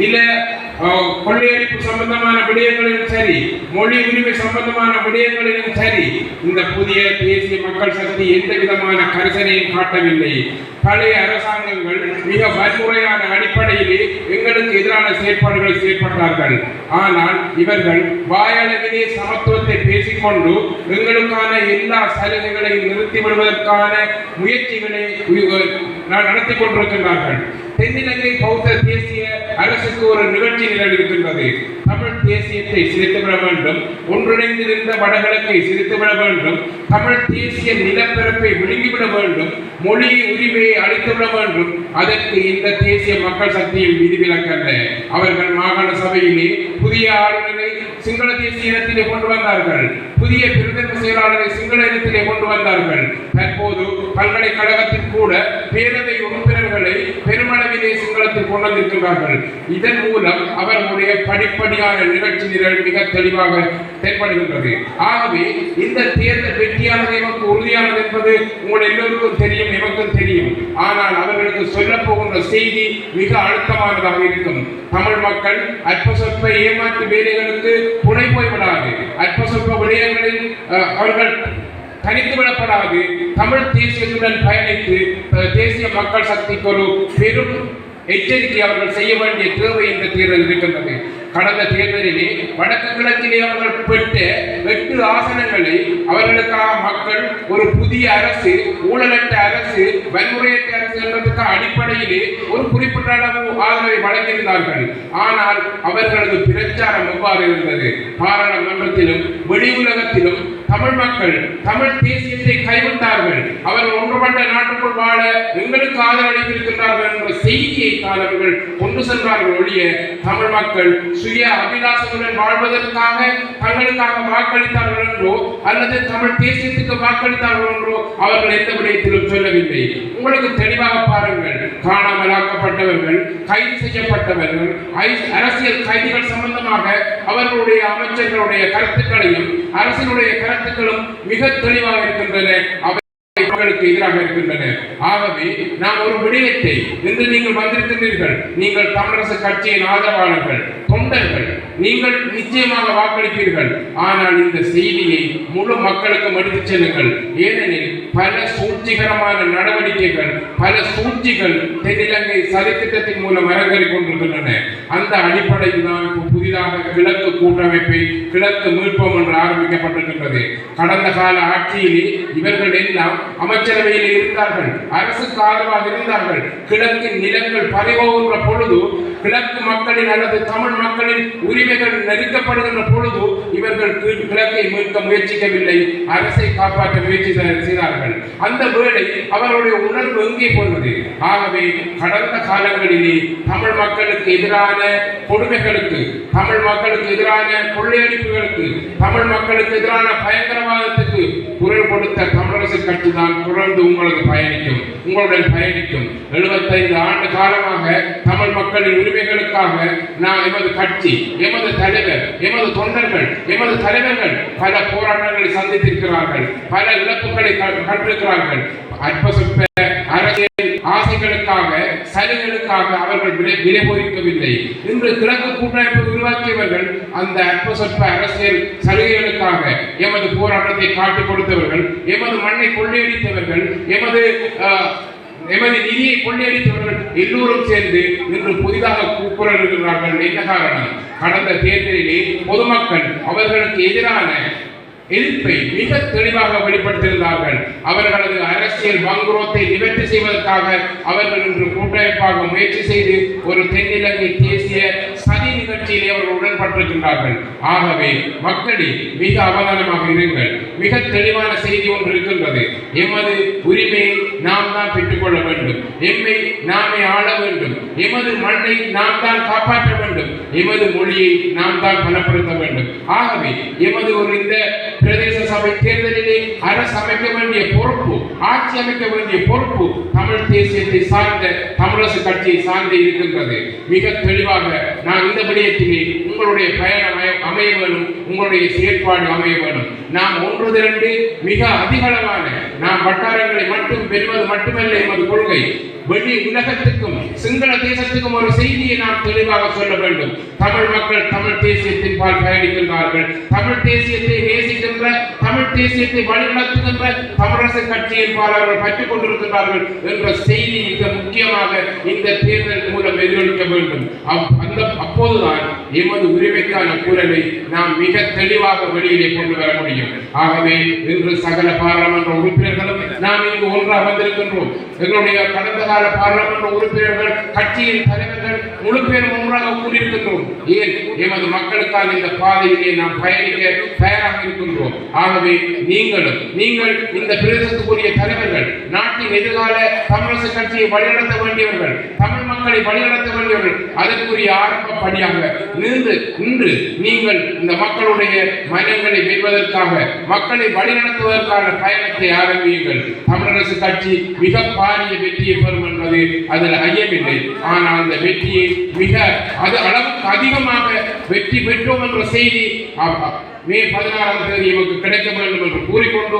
நில கொள்ளையடிப்பு சம்பந்தமான விடயங்களிலும் சரி மொழி உரிமை சம்பந்தமான விடயங்களிலும் சரி இந்த புதிய தேசிய மக்கள் சக்தி எந்த விதமான கரிசனையும் காட்டவில்லை. பழைய அரசாங்கங்கள் மிக வன்முறையான அடிப்படையிலே எங்களுக்கு எதிரான செயற்பாடுகளை செயற்பட்டார்கள். ஆனால் இவர்கள் வாயளவிலே சமத்துவத்தை பேசிக்கொண்டு எங்களுக்கான எல்லா சலுகைகளையும் நிறுத்தி விடுவதற்கான முயற்சிகளை நடத்தி கொண்டிருக்கின்றார்கள். தென்னிலங்கை பௌத்த தேசிய அரசுக்கு ஒரு நிகழ்ச்சி நிகழ்கின்றது தமிழ் தேசியத்தை சிரித்துவிட வேண்டும். ஒன்றிணைந்திருந்த வடகிழக்கை சிரித்துவிட வேண்டும். தமிழ் தேசிய நிலப்பரப்பை விழுங்கிவிட வேண்டும். மொழி உரிமையை அளித்துவிட வேண்டும். அதற்கு இந்த தேசிய மக்கள் சக்தியின் விதிவிலக்கல்ல. அவர்கள் மாகாண சபையிலே புதிய ஆளுநர் சிங்கள தேசிய இனத்திலே கொண்டு வந்தார்கள். புதிய பெருந்தன்மை செயலாளரை சிங்கள இனத்திலே கொண்டு வந்தார்கள். தற்போது பல்கலைக்கழகத்தில் கூட பேரவை உறுப்பினர்களை பெருமளவிலே சிங்களத்தில் கொண்டு வந்திருக்கிறார்கள் இதன் மூலம் அவர்களுடைய படிப்படியான நிகழ்ச்சி நிரல் மிக தெளிவாக தென்படுகின்றது. ஆகவே இந்த தேர்தல் வெற்றியானது எமக்கு உறுதியானது என்பது உங்கள் எல்லோருக்கும் தெரியும் எமக்கும் தெரியும். ஆனால் அவர்களுக்கு சொல்லப் போகின்ற செய்தி மிக அழுத்தமானதாக இருக்கும். தமிழ் மக்கள் அற்ப சொற்ப ஏமாற்று வேலைகளுக்கு துணை போய்விடாது. அற்ப சொற்ப விடயங்களில் அவர்கள் தனித்து விடப்படாது. தமிழ் தேசியத்துடன் பயணித்து தேசிய மக்கள் சக்திக்கு ஒரு பெரும் எச்சரிக்கை அவர்கள் செய்ய வேண்டிய தேவை இந்த தேர்தல் இருக்கின்றது. கடந்த தேர்தலிலே வடக்கு கிழக்கிலே அவர்கள் பெற்ற எட்டு ஆசனங்களை அவர்களுக்காக மக்கள் ஒரு புதிய அரசு ஊழலற்ற அரசு வன்முறையற்ற அரசு என்பதற்கு அடிப்படையிலே ஒரு குறிப்பிட்ட அளவு ஆதரவை வழங்கியிருந்தார்கள். ஆனால் அவர்களது பிரச்சாரம் எவ்வாறு இருந்தது? பாராளுமன்றத்திலும் வெளி உலகத்திலும் தமிழ் மக்கள் தமிழ் தேசியத்தை கைவிட்டார்கள். அவர்கள் ஒன்றுபட்ட நாட்டுக்குள் வாழ எங்களுக்கு ஆதரவளித்திருக்கின்றார்கள் என்ற செய்தியை தான் அவர்கள் கொண்டு சென்றார்கள் ஒழிய தமிழ் மக்கள் சுய அபிலாசங்களுடன் வாழ்வதற்காக தங்களுக்காக வாக்களித்தார்கள் என்றோ அல்லது தமிழ் தேசியத்துக்கு வாக்களித்தார்கள் என்றோ அவர்கள் எந்த விடயத்திலும் சொல்லவில்லை. உங்களுக்கு தெளிவாக பாருங்கள். காணாமலாக்கப்பட்டவர்கள் கைது செய்யப்பட்டவர்கள் அரசியல் கைதிகள் சம்பந்தமாக அவர்களுடைய அமைச்சர்களுடைய கருத்துக்களையும் அரசினுடைய கருத்துக்களும் மிக தெளிவாக இருக்கின்றன. அவை மக்களுக்கு எதிராக இருக்கின்றன. ஆகவே நாம் ஒரு விடயத்தை இன்று நீங்கள் வந்திருக்கின்றீர்கள். நீங்கள் தமிழரசு கட்சியின் ஆதரவாளர்கள் தொண்டர்கள். நீங்கள் நிச்சயமாக வாக்களிப்பீர்கள். ஆனால் இந்த செய்தியை முழு மக்களுக்கும் எடுத்துச் செல்லுங்கள். ஏனெனில் பல சூழ்ச்சிகரமான நடவடிக்கைகள் பல சூழ்ச்சிகள் தென்னிலங்கை சதித்திட்டத்தின் மூலம் அரங்கேறிக் கொண்டிருக்கின்றன. அந்த அடிப்படையில் தான் புதிதாக கிழக்கு கூட்டமைப்பை கிழக்கு மீட்போம் என்று ஆரம்பிக்கப்பட்டிருக்கின்றது. கடந்த கால ஆட்சியிலே இவர்கள் எல்லாம் அமைச்சரவையில் இருந்தார்கள் அரசுக்கு ஆதரவாக இருந்தார்கள். கிழக்கின் நிலங்கள் பறிபோகின்ற பொழுது கிழக்கு மக்களின் அல்லது தமிழ் மக்களின் உரிமைகள் நெருக்கப்படுகின்ற பொழுது இவர்கள் கிழக்கை மீட்க முயற்சிக்கவில்லை. அரசை காப்பாற்ற முயற்சி செய்தார்கள். அந்த வேளை அவர்களுடைய உணர்வு எங்கே போனது ஆகவே கடந்த காலங்களிலே தமிழ் மக்களுக்கு எதிரான கொடுமைகளுக்கு தமிழ் மக்களுக்கு எதிரான கொள்ளையடிப்புகளுக்கு தமிழ் மக்களுக்கு எதிரான பயங்கரவாதத்துக்கு குரல் கொடுத்த தமிழரசு கட்சி தான் தொடர்ந்து உங்களுக்கு பயணிக்கும். உங்களுடன் பயணிக்கும். எழுபத்தைந்து ஆண்டு காலமாக தமிழ் மக்களின் உரிமைகளுக்காக நான் எமது கட்சி எமது தலைவர் எமது தொண்டர்கள் எமது தலைவர்கள் பல போராட்டங்களை சந்தித்திருக்கிறார்கள் பல இழப்புகளை கண்டிருக்கிறார்கள். அற்ப சொற்ப அரசியல் ஆசைகளுக்காக சலுகைகளுக்காக அவர்கள் விலை விலை போதிக்கவில்லை. இன்று கிழக்கு கூட்டமைப்பு உருவாக்கியவர்கள் அந்த அற்ப சொற்ப அரசியல் சலுகைகளுக்காக எமது போராட்டத்தை காட்டிக் கொடுத்தவர்கள் எமது மண்ணை கொள்ளையடித்தவர்கள் எமது ஆஹ், எமது நிதியை கொள்ளையடித்தவர்கள் எல்லோரும் சேர்ந்து இன்று புதிதாக கூக்குரல் இருக்கிறார்கள் என்ன காரணம்? கடந்த தேர்தலிலே பொதுமக்கள் அவர்களுக்கு எதிரான எதிர்ப்பை மிக தெளிவாக வெளிப்படுத்தியிருந்தார்கள். அவர்களது அரசியல் வங்குரோத்தை நிவர்த்தி செய்வதற்காக அவர்கள் இன்று கூட்டமைப்பாக முயற்சி செய்து ஒரு தென்னிலங்கை தேசிய சதி நிகழ்ச்சியிலே அவர்கள் உடன்பட்டிருக்கின்றார்கள் ஆகவே மக்களே மிக அவதானமாக இருங்கள். மிக தெளிவான செய்தி ஒன்று இருக்கின்றது. எமது உரிமையை நாம் தான் பெற்றுக்கொள்ள வேண்டும். எம்மை நாமே ஆள வேண்டும். எமது மண்ணை நாம் தான் காப்பாற்ற வேண்டும். எமது மொழியை நாம் தான் பலப்படுத்த வேண்டும். ஆகவே எமது ஒரு இந்த பிரதேச அரசு அமைக்க வேண்டிய பொறுப்பு ஆட்சி அமைக்க வேண்டிய பொறுப்பு தமிழ் தேசியத்தை சார்ந்த தமிழரசு கட்சியை சார்ந்து இருக்கின்றது. மிக தெளிவாக நான் இந்த விடயத்திலே உங்களுடைய பயணம் அமைய- அமைய வேணும் உங்களுடைய செயற்பாடு அமைய வேணும். நாம் ஒன்று திரண்டு மிக அதிகளவான நாம் வட்டாரங்களை மட்டும் பெறுவது மட்டுமல்ல எமது கொள்கை. வெளி உலகத்துக்கும் சிங்கள தேசத்துக்கும் ஒரு செய்தியை நாம் தெளிவாக சொல்ல வேண்டும். தமிழ் மக்கள் தமிழ் தேசியத்தின் பால் பயணிக்கின்றார்கள். தமிழ் தேசியத்தை நேசிக்கின்ற தமிழ் தேசியத்தை நடத்துகின்ற தமிழரசு கட்சி பால் பற்றிக் கொண்டிருக்கிறார்கள் என்ற செய்தி மிக முக்கியமாக இந்த தேர்தல் மூலம் எதிரொலிக்க வேண்டும். அந்த அப்போதுதான் எமது உரிமைக்கான குரலை நாம் மிக தெளிவாக வெளியிலே கொண்டு வர முடியும். ஆகவே இன்று சகல பாராளுமன்ற உறுப்பினர்களும் நாம் இங்கு ஒன்றாக வந்திருக்கின்றோம். எங்களுடைய கடந்த கால பாராளுமன்ற உறுப்பினர்கள் கட்சியின் தலைவர்கள் முழு பேரும் ஒன்றாக கூறியிருக்கின்றோம் ஏன்? எமது மக்களுக்கான இந்த பாதையிலே நாம் பயணிக்க தயாராக இருக்கின்றோம். ஆகவே நீங்களும் நீங்கள் இந்த பிரதேசத்துக்குரிய தலைவர்கள் நாட்டின் எதிர்கால தமிழரசு கட்சியை வழிநடத்த வேண்டியவர்கள் தமிழ் மக்களை வழிநடத்த வேண்டியவர்கள். அதற்குரிய ஆரம்ப பணியாக நின்று இன்று நீங்கள் இந்த மக்களுடைய மனங்களை வெல்வதற்காக மக்களை வழிநடத்துவதற்கான பயணத்தை ஆரம்பியுங்கள். தமிழரசு கட்சி மிக பாரிய வெற்றியை பெறும் என்பது அதில் ஐயமில்லை. ஆனால் அந்த வெற்றியை மிக அது அளவுக்கு அதிகமாக வெற்றி பெற்றோம் என்ற செய்தி மே பதினாறாம் தேதி எமக்கு கிடைக்க வேண்டும் என்று கூறிக்கொண்டு